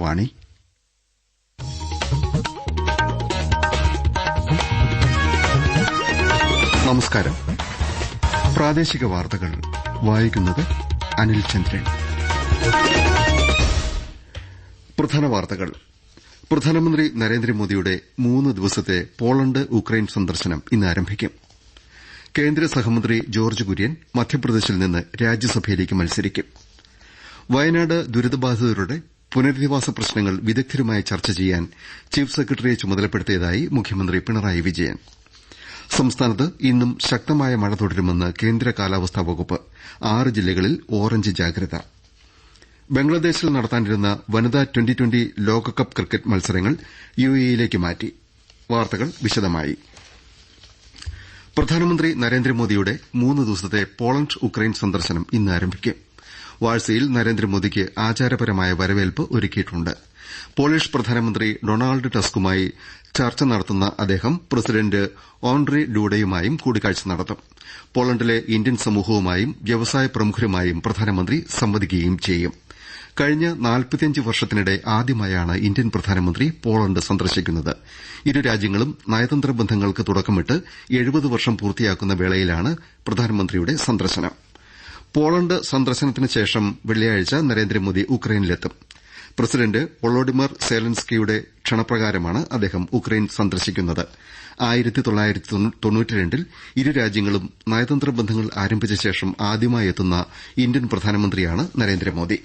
വാണി നമസ്കാരം. പ്രാദേശിക വാർത്തകൾ. വായിക്കുന്നത് അനിൽ ചന്ദ്രൻ. പ്രധാന വാർത്തകൾ. പ്രധാനമന്ത്രി നരേന്ദ്രമോദിയുടെ മൂന്ന് ദിവസത്തെ പോളണ്ട് ഉക്രൈൻ സന്ദർശനം ഇന്ന് ആരംഭിക്കും. കേന്ദ്ര സഹമന്ത്രി ജോർജ് കുര്യൻ മധ്യപ്രദേശിൽ നിന്ന് രാജ്യസഭയിലേക്ക് മത്സരിക്കും. വയനാട് ദുരിതബാധിതരുടെ പുനരധിവാസ പ്രശ്നങ്ങൾ വിദഗ്ധരുമായി ചർച്ച ചെയ്യാൻ ചീഫ് സെക്രട്ടറിയെ ചുമതലപ്പെടുത്തിയതായി മുഖ്യമന്ത്രി പിണറായി വിജയൻ. സംസ്ഥാനത്ത് ഇന്നും ശക്തമായ മഴ തുടരുമെന്ന് കേന്ദ്ര കാലാവസ്ഥാ വകുപ്പ് ആറ് ജില്ലകളിൽ ഓറഞ്ച് ജാഗ്രത. ബംഗ്ലാദേശിൽ നടത്താനിരുന്ന വനിതാ ട്വന്റി ട്വന്റി ലോകകപ്പ് ക്രിക്കറ്റ് മത്സരങ്ങൾ യുഎഇയിലേക്ക് മാറ്റി. വാർത്തകൾ വിശദമായി. പ്രധാനമന്ത്രി നരേന്ദ്രമോദിയുടെ മൂന്ന് ദിവസത്തെ പോളണ്ട് ഉക്രൈൻ സന്ദർശനം ഇന്ന് ആരംഭിക്കും വാഴ്സയിൽ നരേന്ദ്രമോദിക്ക് ആചാരപരമായ വരവേൽപ്പ് ഒരുക്കിയിട്ടുണ്ട്. പോളിഷ് പ്രധാനമന്ത്രി ഡൊണാൾഡ് ടസ്കുമായി ചർച്ച നടത്തുന്ന അദ്ദേഹം പ്രസിഡന്റ് ഓൺറി ഡൂഡയുമായും കൂടിക്കാഴ്ച നടത്തും. പോളണ്ടിലെ ഇന്ത്യൻ സമൂഹവുമായും വ്യവസായ പ്രമുഖരുമായും പ്രധാനമന്ത്രി സംവദിക്കുകയും ചെയ്യും. കഴിഞ്ഞ നാൽപ്പത്തിയഞ്ച് വർഷത്തിനിടെ ആദ്യമായാണ് ഇന്ത്യൻ പ്രധാനമന്ത്രി പോളണ്ട് സന്ദർശിക്കുന്നത്. ഇരു രാജ്യങ്ങളും നയതന്ത്ര ബന്ധങ്ങൾക്ക് തുടക്കമിട്ട് എഴുപത് വർഷം പൂർത്തിയാക്കുന്ന വേളയിലാണ് പ്രധാനമന്ത്രിയുടെ സന്ദർശനം. പോളണ്ട് സന്ദർശനത്തിന് ശേഷം വെള്ളിയാഴ്ച നരേന്ദ്രമോദി ഉക്രൈനിലെത്തും. പ്രസിഡന്റ് വൊളോഡിമർ സേലൻസ്കിയുടെ ക്ഷണപ്രകാരമാണ് അദ്ദേഹം ഉക്രൈൻ സന്ദർശിക്കുന്നത്. ഇരു രാജ്യങ്ങളും നയതന്ത്ര ബന്ധങ്ങൾ ആരംഭിച്ച ശേഷം ആദ്യമായി എത്തുന്ന ഇന്ത്യൻ പ്രധാനമന്ത്രിയാണ് നരേന്ദ്രമോദി.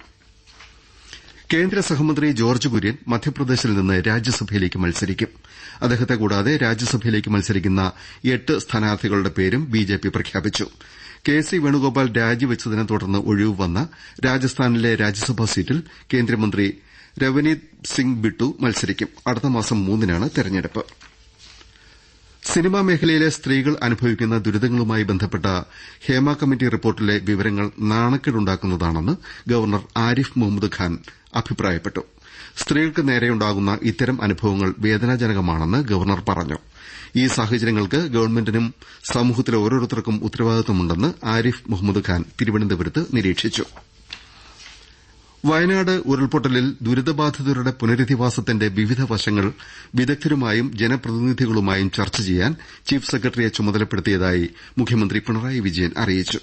കേന്ദ്ര സഹമന്ത്രി ജോർജ് കുര്യൻ മധ്യപ്രദേശിൽ നിന്ന് രാജ്യസഭയിലേക്ക് മത്സരിക്കും. അദ്ദേഹത്തെ കൂടാതെ രാജ്യസഭയിലേക്ക് മത്സരിക്കുന്ന എട്ട് സ്ഥാനാർത്ഥികളുടെ പേരും ബിജെപി പ്രഖ്യാപിച്ചു. കെ സി വേണുഗോപാൽ രാജിവെച്ചതിനെ തുടർന്ന് ഒഴിവ് വന്ന രാജസ്ഥാനിലെ രാജ്യസഭാ സീറ്റിൽ കേന്ദ്രമന്ത്രി രവനീത് സിംഗ് ബിട്ടു മത്സരിക്കും. അടുത്തമാസം മൂന്നിനാണ് തെരഞ്ഞെടുപ്പ്. സിനിമാ മേഖലയിലെ സ്ത്രീകൾ അനുഭവിക്കുന്ന ദുരിതങ്ങളുമായി ബന്ധപ്പെട്ട ഹേമ കമ്മിറ്റി റിപ്പോർട്ടിലെ വിവരങ്ങൾ നാണക്കേടുണ്ടാക്കുന്നതാണെന്ന് ഗവർണർ ആരിഫ് മുഹമ്മദ് ഖാൻ അഭിപ്രായപ്പെട്ടു. സ്ത്രീകൾക്ക് നേരെയുണ്ടാകുന്ന ഇത്തരം അനുഭവങ്ങൾ വേദനാജനകമാണെന്ന് ഗവർണർ പറഞ്ഞു. ഈ സാഹചര്യങ്ങൾക്ക് ഗവൺമെന്റിനും സമൂഹത്തിലെ ഓരോരുത്തർക്കും ഉത്തരവാദിത്വമുണ്ടെന്ന് ആരിഫ് മുഹമ്മദ് ഖാൻ തിരുവനന്തപുരത്ത് നിരീക്ഷിച്ചു. വയനാട് ഉരുൾപൊട്ടലിൽ ദുരിതബാധിതരുടെ പുനരധിവാസത്തിന്റെ വിവിധ വശങ്ങൾ വിദഗ്ധരുമായും ജനപ്രതിനിധികളുമായും ചർച്ച ചെയ്യാൻ ചീഫ് സെക്രട്ടറിയെ ചുമതലപ്പെടുത്തിയതായി മുഖ്യമന്ത്രി പിണറായി വിജയൻ അറിയിച്ചു.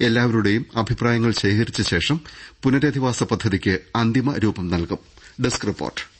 എല്ലാവരുടെയും അഭിപ്രായങ്ങൾ ശേഖരിച്ച ശേഷം പുനരധിവാസ പദ്ധതിക്ക് അന്തിമ രൂപം നൽകും. Desk report.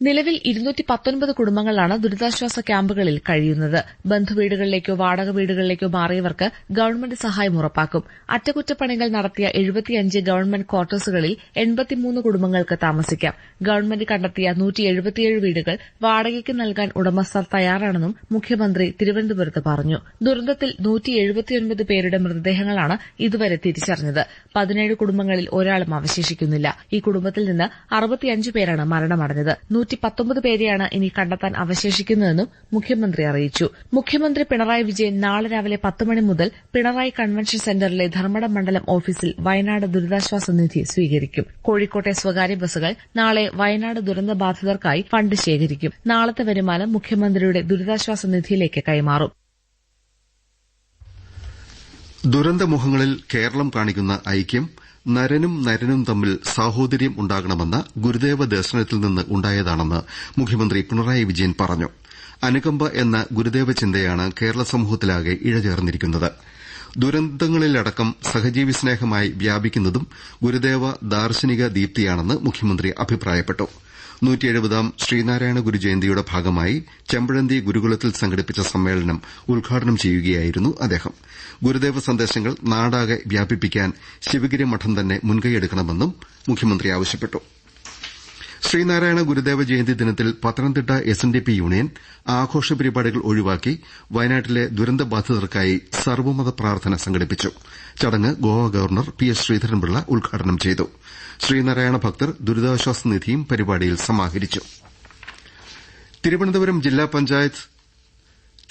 നിലവിൽ ഇരുന്നൂറ്റി പത്തൊൻപത് കുടുംബങ്ങളാണ് ദുരിതാശ്വാസ ക്യാമ്പുകളിൽ കഴിയുന്നത്. ബന്ധുവീടുകളിലേക്കോ വാടക വീടുകളിലേക്കോ മാറിയവർക്ക് ഗവൺമെന്റ് സഹായം ഉറപ്പാക്കും. അറ്റകുറ്റപ്പണികൾ നടത്തിയ എഴുപത്തിയഞ്ച് ഗവൺമെന്റ് ക്വാർട്ടേഴ്സുകളിൽ എൺപത്തിമൂന്ന് കുടുംബങ്ങൾക്ക് താമസിക്കാം. ഗവൺമെന്റ് കണ്ടെത്തിയ നൂറ്റി എഴുപത്തിയേഴ് വീടുകൾ വാടകയ്ക്ക് നൽകാൻ ഉടമസ്ഥർ തയ്യാറാണെന്നും മുഖ്യമന്ത്രി തിരുവനന്തപുരത്ത് പറഞ്ഞു. ദുരന്തത്തിൽ നൂറ്റി എഴുപത്തിയൊൻപത് പേരുടെ മൃതദേഹങ്ങളാണ് ഇതുവരെ തിരിച്ചറിഞ്ഞത്. പതിനേഴ് കുടുംബങ്ങളിൽ ഒരാളും അവശേഷിക്കുന്നില്ല. ഈ കുടുംബത്തിൽ നിന്ന് അറുപത്തിയഞ്ച് പേരാണ് മരണമടഞ്ഞത്. നൂറ്റി പത്തൊമ്പത് പേരെയാണ് ഇനി കണ്ടെത്താൻ അവശേഷിക്കുന്നതെന്നും മുഖ്യമന്ത്രി അറിയിച്ചു. മുഖ്യമന്ത്രി പിണറായി വിജയൻ നാളെ രാവിലെ പത്ത് മണി മുതൽ പിണറായി കൺവെൻഷൻ സെന്ററിലെ ധർമ്മടം മണ്ഡലം ഓഫീസിൽ വയനാട് ദുരിതാശ്വാസ നിധി സ്വീകരിക്കും. കോഴിക്കോട്ടെ സ്വകാര്യ ബസ്സുകൾ നാളെ വയനാട് ദുരന്ത ബാധിതർക്കായി ഫണ്ട് ശേഖരിക്കും. നാളത്തെ വരുമാനം മുഖ്യമന്ത്രിയുടെ ദുരിതാശ്വാസ നിധിയിലേക്ക് കൈമാറും. ദുരന്തമുഖങ്ങളിൽ കേരളം കാണിക്കുന്ന ഐക്യം നരനും നരനും തമ്മിൽ സാഹോദര്യം ഉണ്ടാകണമെന്ന ഗുരുദേവ ദർശനത്തിൽ നിന്ന് ഉണ്ടായതാണെന്ന് മുഖ്യമന്ത്രി പിണറായി വിജയൻ പറഞ്ഞു. അനുകമ്പ എന്ന ഗുരുദേവ ചിന്തയാണ് കേരള സമൂഹത്തിലാകെ ഇഴചേർന്നിരിക്കുന്നത്. ദുരന്തങ്ങളിലടക്കം സഹജീവി സ്നേഹമായി വ്യാപിക്കുന്നതും ഗുരുദേവ ദാർശനിക ദീപ്തിയാണെന്ന് മുഖ്യമന്ത്രി അഭിപ്രായപ്പെട്ടു. നൂറ്റിയെഴുപതാം ശ്രീനാരായണ ഗുരു ജയന്തിയുടെ ഭാഗമായി ചെമ്പഴന്തി ഗുരുകുലത്തിൽ സംഘടിപ്പിച്ച സമ്മേളനം ഉദ്ഘാടനം ചെയ്യുകയായിരുന്നു അദ്ദേഹം. ഗുരുദേവ സന്ദേശങ്ങൾ നാടാകെ വ്യാപിപ്പിക്കാൻ ശിവഗിരി മഠം തന്നെ മുൻകൈയെടുക്കണമെന്നും മുഖ്യമന്ത്രി ആവശ്യപ്പെട്ടു. ശ്രീനാരായണ ഗുരുദേവ ജയന്തി ദിനത്തിൽ Pathanamthitta S N D P union ആഘോഷ പരിപാടികൾ ഒഴിവാക്കി വയനാട്ടിലെ ദുരന്തബാധിതർക്കായി സർവമത പ്രാർത്ഥന സംഘടിപ്പിച്ചു. ചടങ്ങ് Goa governor P S Sreedharan Pillai ഉദ്ഘാടനം ചെയ്തു. ശ്രീനാരായണ ഭക്തർ ദുരിതാശ്വാസ നിധിയും പരിപാടിയിൽ സമാഹരിച്ചു. തിരുവനന്തപുരം ജില്ലാ പഞ്ചായത്ത്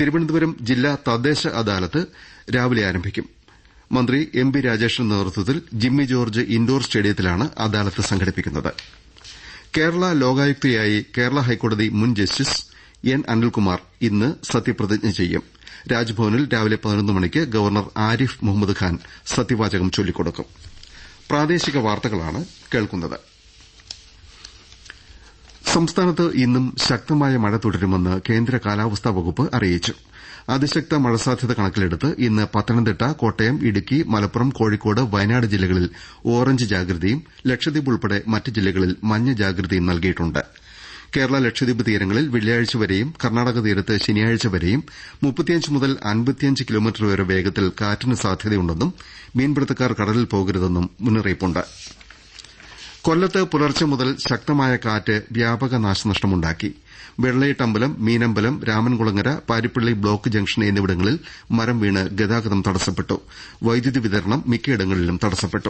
തിരുവനന്തപുരം ജില്ലാ തദ്ദേശ അദാലത്ത് രാവിലെ ആരംഭിക്കും. മന്ത്രി എം പി രാജേഷിന്റെ നേതൃത്വത്തിൽ ജിമ്മി ജോർജ് ഇൻഡോർ സ്റ്റേഡിയത്തിലാണ് അദാലത്ത് സംഘടിപ്പിക്കുന്നത്. കേരള ലോകായുക്തയായി കേരള ഹൈക്കോടതി മുൻ ജസ്റ്റിസ് എൻ അനിൽകുമാർ ഇന്ന് സത്യപ്രതിജ്ഞ ചെയ്യും. രാജ്ഭവനിൽ രാവിലെ പതിനൊന്ന് മണിക്ക് ഗവർണർ ആരിഫ് മുഹമ്മദ് ഖാൻ സത്യവാചകം ചൊല്ലിക്കൊടുക്കും. സംസ്ഥാനത്ത് ഇന്നും ശക്തമായ മഴ തുടരുമെന്ന് കേന്ദ്ര കാലാവസ്ഥാ വകുപ്പ് അറിയിച്ചു. അതിശക്ത മഴ സാധ്യത കണക്കിലെടുത്ത് ഇന്ന് പത്തനംതിട്ട കോട്ടയം ഇടുക്കി മലപ്പുറം കോഴിക്കോട് വയനാട് ജില്ലകളിൽ ഓറഞ്ച് ജാഗ്രതയും ലക്ഷദ്വീപ് ഉൾപ്പെടെ മറ്റ് ജില്ലകളിൽ മഞ്ഞ ജാഗ്രതയും നൽകിയിട്ടുണ്ട്. കേരള ലക്ഷദ്വീപ് തീരങ്ങളിൽ വെള്ളിയാഴ്ച വരെയും കർണാടക തീരത്ത് ശനിയാഴ്ച വരെയും മുപ്പത്തിയഞ്ച് മുതൽ അൻപത്തിയഞ്ച് കിലോമീറ്റർ വരെ വേഗത്തിൽ കാറ്റിന് സാധ്യതയുണ്ടെന്നും മീൻപിടുത്തക്കാർ കടലിൽ പോകരുതെന്നും മുന്നറിയിപ്പുണ്ട്. കൊല്ലത്ത് പുലർച്ചെ മുതൽ ശക്തമായ കാറ്റ് വ്യാപക നാശനഷ്ടമുണ്ടാക്കി. വെള്ളയിട്ടമ്പലം മീനമ്പലം രാമൻകുളങ്ങര പാരിപ്പള്ളി ബ്ലോക്ക് ജംഗ്ഷൻ എന്നിവിടങ്ങളിൽ മരം വീണ് ഗതാഗതം തടസ്സപ്പെട്ടു. വൈദ്യുതി വിതരണം മിക്കയിടങ്ങളിലും തടസ്സപ്പെട്ടു.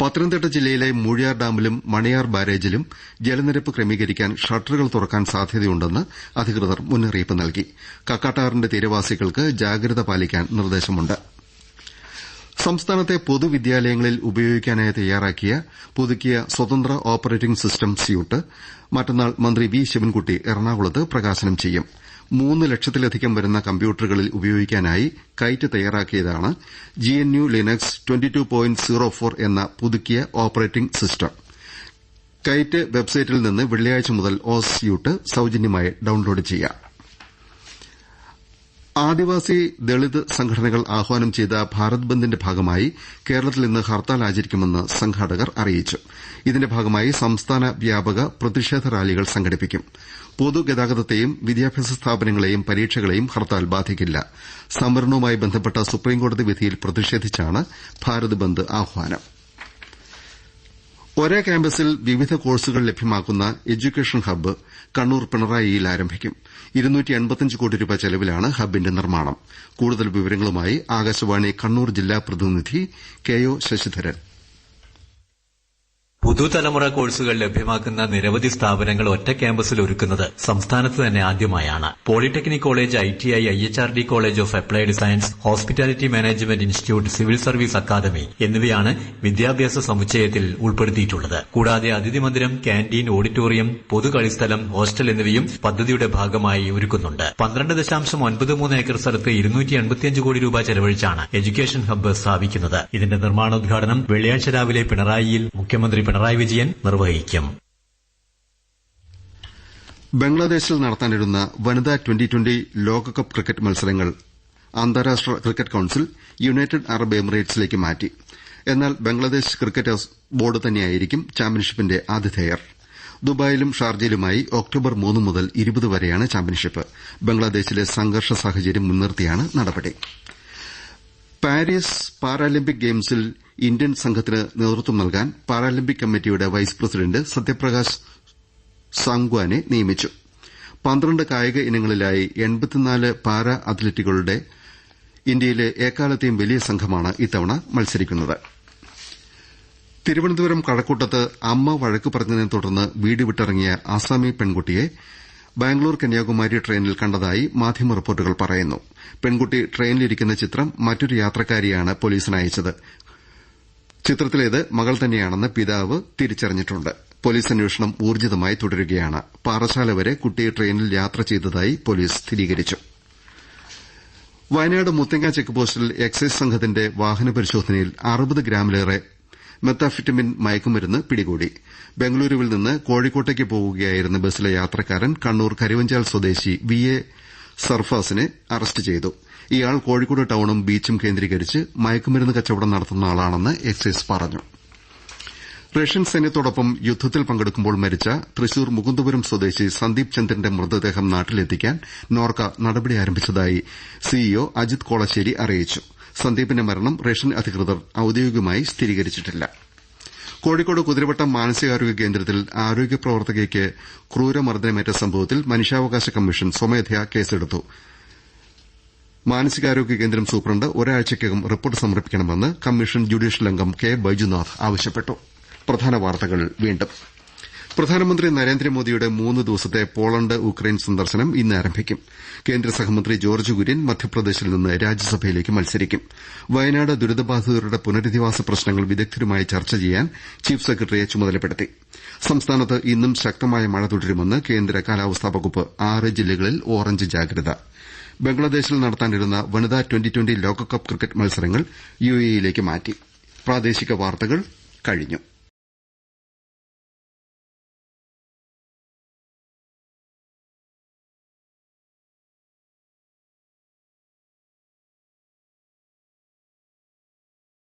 പത്തനംതിട്ട ജില്ലയിലെ മൂഴിയാർ ഡാമിലും മണിയാർ ബാരേജിലും ജലനിരപ്പ് ക്രമീകരിക്കാൻ ഷട്ടറുകൾ തുറക്കാൻ സാധ്യതയുണ്ടെന്ന് അധികൃതർ മുന്നറിയിപ്പ് നൽകി. കക്കാട്ടാറിന്റെ തീരവാസികൾക്ക് ജാഗ്രത പാലിക്കാൻ നിർദ്ദേശമുണ്ട്. സംസ്ഥാനത്തെ പൊതുവിദ്യാലയങ്ങളിൽ ഉപയോഗിക്കാനായി തയ്യാറാക്കിയ പുതുക്കിയ സ്വതന്ത്ര ഓപ്പറേറ്റിംഗ് സിസ്റ്റം സ്യൂട്ട് മറ്റന്നാൾ മന്ത്രി വി ശിവൻകുട്ടി എറണാകുളത്ത് പ്രകാശനം ചെയ്യും. മൂന്ന് ലക്ഷത്തിലധികം വരുന്ന കമ്പ്യൂട്ടറുകളിൽ ഉപയോഗിക്കാനായി KITE തയ്യാറാക്കിയതാണ് G N U Linux twenty two point zero four എന്ന പുതുക്കിയ ഓപ്പറേറ്റിംഗ് സിസ്റ്റം. കൈറ്റ് വെബ്സൈറ്റിൽ നിന്ന് വെള്ളിയാഴ്ച മുതൽ ഓസ് സ്യൂട്ട് സൌജന്യമായി ഡൌൺലോഡ് ചെയ്യാം. ആദിവാസി ദളിത് സംഘടനകൾ ആഹ്വാനം ചെയ്ത ഭാരത് ബന്ദിന്റെ ഭാഗമായി കേരളത്തിൽ ഇന്ന് ഹർത്താൽ ആചരിക്കുമെന്ന് സംഘാടകർ അറിയിച്ചു. ഇതിന്റെ ഭാഗമായി സംസ്ഥാന വ്യാപക പ്രതിഷേധ റാലികൾ സംഘടിപ്പിക്കും. പൊതുഗതാഗതത്തെയും വിദ്യാഭ്യാസ സ്ഥാപനങ്ങളെയും പരീക്ഷകളെയും ഹർത്താൽ ബാധിക്കില്ല. സംവരണവുമായി ബന്ധപ്പെട്ട സുപ്രീംകോടതി വിധിയിൽ പ്രതിഷേധിച്ചാണ് ഭാരത് ബന്ദ് ആഹ്വാനം. ഒരേ ക്യാമ്പസിൽ വിവിധ കോഴ്സുകൾ ലഭ്യമാക്കുന്ന എഡ്യൂക്കേഷൻ ഹബ്ബ് കണ്ണൂർ പിണറായിയിൽ ആരംഭിക്കും. കോടി രൂപ ചെലവിലാണ് ഹബ്ബിന്റെ നിർമ്മാണം. കൂടുതൽ വിവരങ്ങളുമായി ആകാശവാണി കണ്ണൂർ ജില്ലാ പ്രതിനിധി കെ ഒ ശശിധരൻ. പുതുതലമുറ കോഴ്സുകൾ ലഭ്യമാക്കുന്ന നിരവധി സ്ഥാപനങ്ങൾ ഒറ്റ ക്യാമ്പസിൽ ഒരുക്കുന്നത് സംസ്ഥാനത്ത് തന്നെ ആദ്യമായാണ്. Polytechnic college I T I I H R D college of applied science hospitality management institute civil service academy എന്നിവയാണ് വിദ്യാഭ്യാസ സമുച്ചയത്തിൽ ഉൾപ്പെടുത്തിയിട്ടുള്ളത്. കൂടാതെ അതിഥി മന്ദിരം ക്യാന്റീൻ ഓഡിറ്റോറിയം പൊതുകളിസ്ഥലം ഹോസ്റ്റൽ എന്നിവയും പദ്ധതിയുടെ ഭാഗമായി ഒരുക്കുന്നുണ്ട്. പന്ത്രണ്ട് ദശാംശം ഒൻപത് മൂന്ന് ഏക്കർ സ്ഥലത്ത് ഇരുന്നൂറ്റി എൺപത്തിയഞ്ച് കോടി രൂപ ചെലവഴിച്ചാണ് എഡ്യൂക്കേഷൻ ഹബ്ബ് സ്ഥാപിക്കുന്നത്. ഇതിന്റെ നിർമ്മാണോദ്ഘാടനം വെള്ളിയാഴ്ച രാവിലെ പിണറായിയിൽ മുഖ്യമന്ത്രി പിണറായി വിജയൻ നിർവഹിക്കും. ബംഗ്ലാദേശിൽ നടത്താനിരുന്ന വനിതാ ട്വന്റി ട്വന്റി ലോകകപ്പ് ക്രിക്കറ്റ് മത്സരങ്ങൾ അന്താരാഷ്ട്ര ക്രിക്കറ്റ് കൌൺസിൽ യുണൈറ്റഡ് അറബ് എമിറേറ്റ്സിലേക്ക് മാറ്റി. എന്നാൽ ബംഗ്ലാദേശ് ക്രിക്കറ്റ് ബോർഡ് തന്നെയായിരിക്കും ചാമ്പ്യൻഷിപ്പിന്റെ ആതിഥേയർ. ദുബായിലും ഷാർജയിലുമായി ഒക്ടോബർ മൂന്ന് മുതൽ ഇരുപത് വരെയാണ് ചാമ്പ്യൻഷിപ്പ്. ബംഗ്ലാദേശിലെ സംഘർഷ സാഹചര്യം മുൻനിർത്തിയാണ് നടപടി. പാരീസ് പാരാലിമ്പിക് ഗെയിംസിൽ ഇന്ത്യൻ സംഘത്തിന് നേതൃത്വം നൽകാൻ പാരാലിമ്പിക് കമ്മിറ്റിയുടെ വൈസ് പ്രസിഡന്റ് സത്യപ്രകാശ് സാംഗ്വാനെ നിയമിച്ചു. പന്ത്രണ്ട് കായിക ഇനങ്ങളിലായി എൺപത്തിനാല് പാരാ അത്ലറ്റുകളുടെ ഇന്ത്യയിലെ എക്കാലത്തെയും വലിയ സംഘമാണ് ഇത്തവണ മത്സരിക്കുന്നത്. തിരുവനന്തപുരം കഴക്കൂട്ടത്ത് അമ്മ വഴക്ക് പറഞ്ഞതിനെ തുടർന്ന് വീട് വിട്ടിറങ്ങിയ ആസാമി പെൺകുട്ടിയെ ബാംഗ്ലൂർ കന്യാകുമാരി ട്രെയിനിൽ കണ്ടതായി മാധ്യമ റിപ്പോർട്ടുകൾ പറയുന്നു. പെൺകുട്ടി ട്രെയിനിലിരിക്കുന്ന ചിത്രം മറ്റൊരു യാത്രക്കാരിയാണ് പോലീസിന് അയച്ചത്. ചിത്രത്തിലേത് മകൾ തന്നെയാണെന്ന് പിതാവ് തിരിച്ചറിഞ്ഞിട്ടുണ്ട്. പോലീസ് അന്വേഷണം ഊർജിതമായി തുടരുകയാണ്. പാറശാല വരെ കുട്ടിയെ ട്രെയിനിൽ യാത്ര ചെയ്തതായി പോലീസ് സ്ഥിരീകരിച്ചു. വയനാട് മുത്തങ്ങ ചെക്ക് പോസ്റ്റിൽ എക്സൈസ് സംഘത്തിന്റെ വാഹന പരിശോധനയിൽ അറുപത് ഗ്രാമിലേറെ മെത്താഫിറ്റമിൻ മയക്കുമരുന്ന് പിടികൂടി. ബംഗളൂരുവിൽ നിന്ന് കോഴിക്കോട്ടേക്ക് പോവുകയായിരുന്ന ബസ്സിലെ യാത്രക്കാരൻ കണ്ണൂർ കരുവഞ്ചാൽ സ്വദേശി വി എ സർഫാസിനെ അറസ്റ്റ് ചെയ്തു. ഇയാൾ കോഴിക്കോട് ടൌണും ബീച്ചും കേന്ദ്രീകരിച്ച് മയക്കുമരുന്ന് കച്ചവടം നടത്തുന്ന ആളാണെന്ന് എക്സൈസ് പറഞ്ഞു. റഷ്യൻ സൈന്യത്തോടൊപ്പം യുദ്ധത്തിൽ പങ്കെടുക്കുമ്പോൾ മരിച്ച തൃശൂർ മുകുന്ദപുരം സ്വദേശി സന്ദീപ് ചന്ദ്രന്റെ മൃതദേഹം നാട്ടിലെത്തിക്കാൻ നോർക്ക നടപടി ആരംഭിച്ചതായി സിഇഒ അജിത് കോളശ്ശേരി അറിയിച്ചു. സന്ദീപിന്റെ മരണം റഷ്യൻ അധികൃതർ ഔദ്യോഗികമായി സ്ഥിരീകരിച്ചിട്ടില്ല. കോഴിക്കോട് കുതിരവട്ടം മാനസികാരോഗ്യ കേന്ദ്രത്തിൽ ആരോഗ്യ പ്രവർത്തകയ്ക്ക് ക്രൂരമർദ്ദനമേറ്റ സംഭവത്തിൽ മനുഷ്യാവകാശ കമ്മീഷൻ സ്വമേധയാ കേസെടുത്തു. മാനസികാരോഗ്യ കേന്ദ്രം സൂപ്രണ്ട് ഒരാഴ്ചയ്ക്കകം റിപ്പോർട്ട് സമർപ്പിക്കണമെന്ന് കമ്മീഷൻ ജുഡീഷ്യൽ അംഗം കെ ബൈജുനാഥ് ആവശ്യപ്പെട്ടു. പ്രധാനമന്ത്രി നരേന്ദ്രമോദിയുടെ മൂന്ന് ദിവസത്തെ പോളണ്ട് ഉക്രൈൻ സന്ദർശനം ഇന്ന് ആരംഭിക്കും. കേന്ദ്ര സഹമന്ത്രി ജോർജ് കുര്യൻ മധ്യപ്രദേശിൽ നിന്ന് രാജ്യസഭയിലേക്ക് മത്സരിക്കും. വയനാട് ദുരിതബാധിതരുടെ പുനരധിവാസ പ്രശ്നങ്ങൾ വിദഗ്ധരുമായി ചർച്ച ചെയ്യാൻ ചീഫ് സെക്രട്ടറിയെ ചുമതലപ്പെടുത്തി. സംസ്ഥാനത്ത് ഇന്നും ശക്തമായ മഴ തുടരുമെന്ന് കേന്ദ്ര കാലാവസ്ഥാ വകുപ്പ് ആറ് ജില്ലകളിൽ ഓറഞ്ച് ജാഗ്രത. ബംഗ്ലാദേശിൽ നടത്താനിരുന്ന വനിതാ ട്വന്റി ട്വന്റി ലോകകപ്പ് ക്രിക്കറ്റ് മത്സരങ്ങൾ യുഎഇയിലേക്ക് മാറ്റി.